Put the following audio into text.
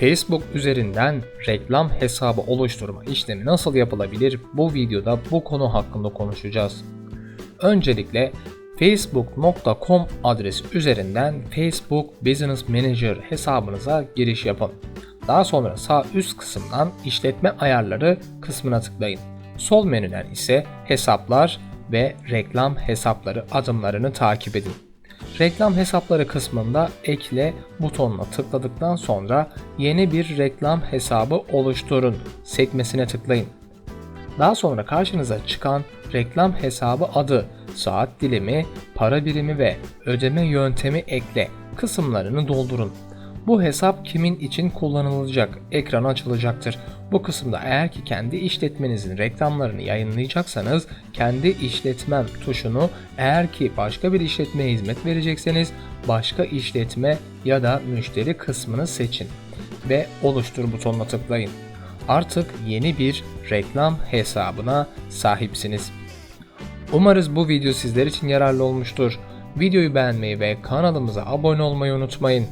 Facebook üzerinden reklam hesabı oluşturma işlemi nasıl yapılabilir? Bu videoda bu konu hakkında konuşacağız. Öncelikle facebook.com adresi üzerinden Facebook Business Manager hesabınıza giriş yapın. Daha sonra sağ üst kısımdan işletme ayarları kısmına tıklayın. Sol menüden ise hesaplar ve reklam hesapları adımlarını takip edin. Reklam hesapları kısmında ekle butonuna tıkladıktan sonra yeni bir reklam hesabı oluşturun sekmesine tıklayın. Daha sonra karşınıza çıkan reklam hesabı adı, saat dilimi, para birimi ve ödeme yöntemi ekle kısımlarını doldurun. Bu hesap kimin için kullanılacak ekran açılacaktır. Bu kısımda eğer ki kendi işletmenizin reklamlarını yayınlayacaksanız kendi işletmem tuşunu eğer ki başka bir işletmeye hizmet verecekseniz başka işletme ya da müşteri kısmını seçin ve oluştur butonuna tıklayın. Artık yeni bir reklam hesabına sahipsiniz. Umarız bu video sizler için yararlı olmuştur. Videoyu beğenmeyi ve kanalımıza abone olmayı unutmayın.